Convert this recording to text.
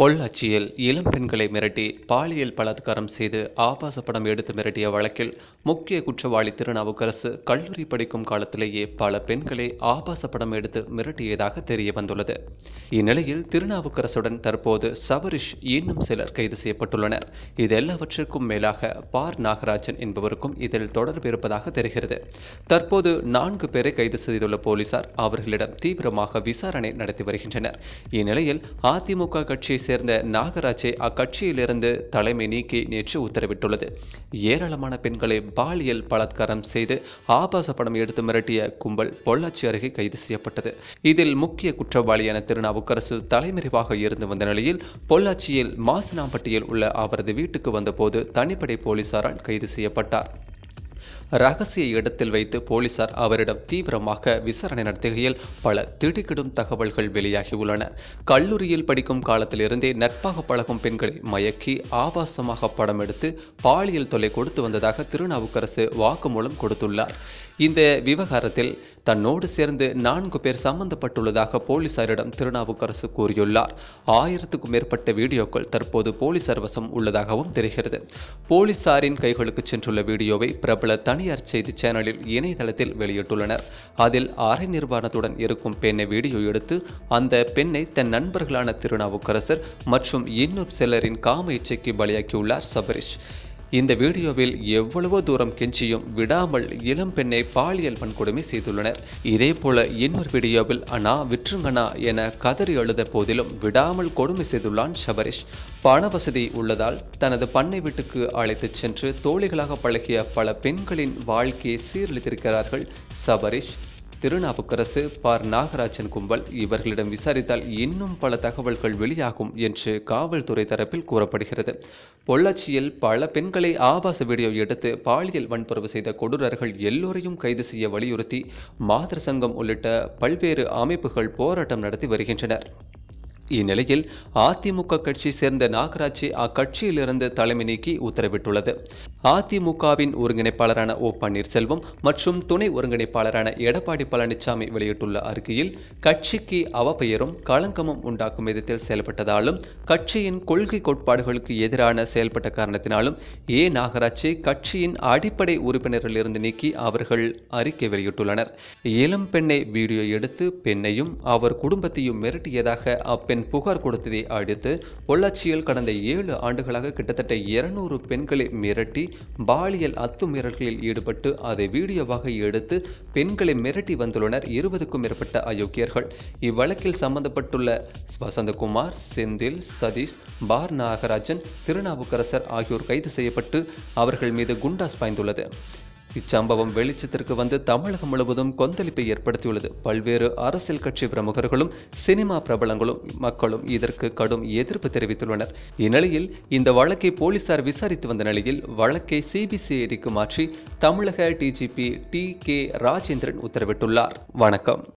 பொள்ளாச்சியில் இளம் பெண்களை மிரட்டி பாலியல் பலாத்காரம் செய்து ஆபாச படம் எடுத்து மிரட்டிய வழக்கில் முக்கிய குற்றவாளி திருநாவுக்கரசு கல்லூரி படிக்கும் காலத்திலேயே பல பெண்களை ஆபாச படம் எடுத்து மிரட்டியதாக தெரிய வந்துள்ளது. இந்நிலையில் திருநாவுக்கரசுடன் தற்போது சவரிஷ் இன்னும் சிலர் கைது செய்யப்பட்டுள்ளனர். இது எல்லாவற்றிற்கும் மேலாக பார் நாகராஜன் என்பவருக்கும் இதில் தொடர்பு இருப்பதாக தெரிகிறது. தற்போது நான்கு பேரை கைது செய்துள்ள போலீசார் அவர்களிடம் தீவிரமாக விசாரணை நடத்தி வருகின்றனர். இந்நிலையில் அதிமுக கட்சியை சேர்ந்த நாகராஜை அக்கட்சியிலிருந்து தலைமை நீக்கி நேற்று உத்தரவிட்டுள்ளது. ஏராளமான பெண்களை பாலியல் பலாத்காரம் செய்து ஆபாச படம் எடுத்து மிரட்டிய கும்பல் பொள்ளாச்சி அருகே கைது செய்யப்பட்டது. இதில் முக்கிய குற்றவாளியான திருநாவுக்கரசு தலைமறைவாக இருந்து வந்த நிலையில் பொள்ளாச்சியில் மாசினாம்பட்டியில் உள்ள அவரது வீட்டுக்கு வந்தபோது தனிப்படை போலீசாரால் கைது செய்யப்பட்டார். ரகசிய இடத்தில் வைத்து போலீசார் அவரிடம் தீவிரமாக விசாரணை நடத்துகையில் பல திடுக்கிடும் தகவல்கள் வெளியாகியுள்ளன. கல்லூரியில் படிக்கும் காலத்திலிருந்தே நட்பாக பழகும் பெண்களை மயக்கி ஆபாசமாக படம் எடுத்து பாலியல் தொல்லை கொடுத்து வந்ததாக திருநாவுக்கரசு வாக்குமூலம் கொடுத்துள்ளார். இந்த விவகாரத்தில் தன்னோடு சேர்ந்து நான்கு பேர் சம்பந்தப்பட்டுள்ளதாக போலீசாரிடம் திருநாவுக்கரசு கூறியுள்ளார். ஆயிரத்துக்கும் மேற்பட்ட வீடியோக்கள் தற்போது போலீசார் வசம் உள்ளதாகவும் தெரிகிறது. போலீசாரின் கைகளுக்கு சென்றுள்ள வீடியோவை பிரபல தனியார் செய்தி சேனலில் இணையதளத்தில் வெளியிட்டுள்ளனர். அதில் அரை நிர்வாணத்துடன் இருக்கும் பெண்ணை வீடியோ எடுத்து அந்த பெண்ணை தன் நண்பர்களான திருநாவுக்கரசர் மற்றும் இன்னும் சிலரின் காம இச்சைக்கு பலியாக்கியுள்ளார் சபரிஷ். இந்த வீடியோவில் எவ்வளவோ தூரம் கெஞ்சியும் விடாமல் இளம் பெண்ணை பாலியல் வன்கொடுமை செய்துள்ளனர். இதே போல இன்னொரு வீடியோவில் அண்ணா விற்றுங்கண்ணா என கதறி அழுத போதிலும் விடாமல் கொடுமை செய்துள்ளான் சபரிஷ். பண வசதி உள்ளதால் தனது பண்ணை வீட்டுக்கு அழைத்துச் சென்று தோழிகளாக பழகிய பல பெண்களின் வாழ்க்கையை சீரழித்திருக்கிறார்கள் சபரிஷ். திருநாவுக்கரசு பார் நாகராஜன் கும்பல் இவர்களிடம் விசாரித்தால் இன்னும் பல தகவல்கள் வெளியாகும் என்று காவல்துறை தரப்பில் கூறப்படுகிறது. பொள்ளாச்சியில் பல பெண்களை ஆபாச வீடியோ எடுத்து பாலியல் வன்புறவு செய்த கொடூரர்கள் எல்லோரையும் கைது செய்ய வலியுறுத்தி மாதர் சங்கம் உள்ளிட்ட பல்வேறு அமைப்புகள் போராட்டம் நடத்தி வருகின்றனர். இந்நிலையில் அதிமுக கட்சி சேர்ந்த நாகராஜை அக்கட்சியிலிருந்து தலைமை நீக்கி உத்தரவிட்டுள்ளது. அதிமுகவின் ஒருங்கிணைப்பாளரான ஓ பன்னீர்செல்வம் மற்றும் துணை ஒருங்கிணைப்பாளரான எடப்பாடி பழனிசாமி வெளியிட்டுள்ள அறிக்கையில் கட்சிக்கு அவப்பெயரும் களங்கமும் உண்டாக்கும் விதத்தில் செயல்பட்டதாலும் கட்சியின் கொள்கை கோட்பாடுகளுக்கு எதிரான செயல்பட்ட காரணத்தினாலும் ஏ நாகராஜை கட்சியின் அடிப்படை உறுப்பினரிலிருந்து நீக்கி அவர்கள் அறிக்கை வெளியிட்டுள்ளனர். இளம் பெண்ணை வீடியோ எடுத்து பெண்ணையும் அவர் குடும்பத்தையும் மிரட்டியதாக அப்பெண் புகார் கொடுத்ததை அடுத்து பொள்ளாச்சியில் கடந்த ஏழு ஆண்டுகளாக கிட்டத்தட்ட இருநூறு பெண்களை மிரட்டி பாலியல் அத்துமீறல்களில் ஈடுபட்டு அதை வீடியோவாக எடுத்து பெண்களை மிரட்டி வந்துள்ளனர் இருபதுக்கும் மேற்பட்ட அயோக்கியர்கள். இவ்வழக்கில் சம்பந்தப்பட்டுள்ள வசந்தகுமார் செந்தில் சதீஷ் பார் நாகராஜன் திருநாவுக்கரசர் ஆகியோர் கைது செய்யப்பட்டு அவர்கள் மீது குண்டாஸ் பாய்ந்துள்ளது. இச்சம்பவம் வெளிச்சத்திற்கு வந்து தமிழகம் முழுவதும் கொந்தளிப்பை ஏற்படுத்தியுள்ளது. பல்வேறு அரசியல் கட்சி பிரமுகர்களும் சினிமா பிரபலங்களும் மக்களும் இதற்கு கடும் எதிர்ப்பு தெரிவித்துள்ளனர். இந்நிலையில் இந்த வழக்கை போலீசார் விசாரித்து வந்த நிலையில் வழக்கை சிபிசிஐடிக்கு மாற்றி தமிழக டிஜிபி டி கே ராஜேந்திரன் உத்தரவிட்டுள்ளார். வணக்கம்.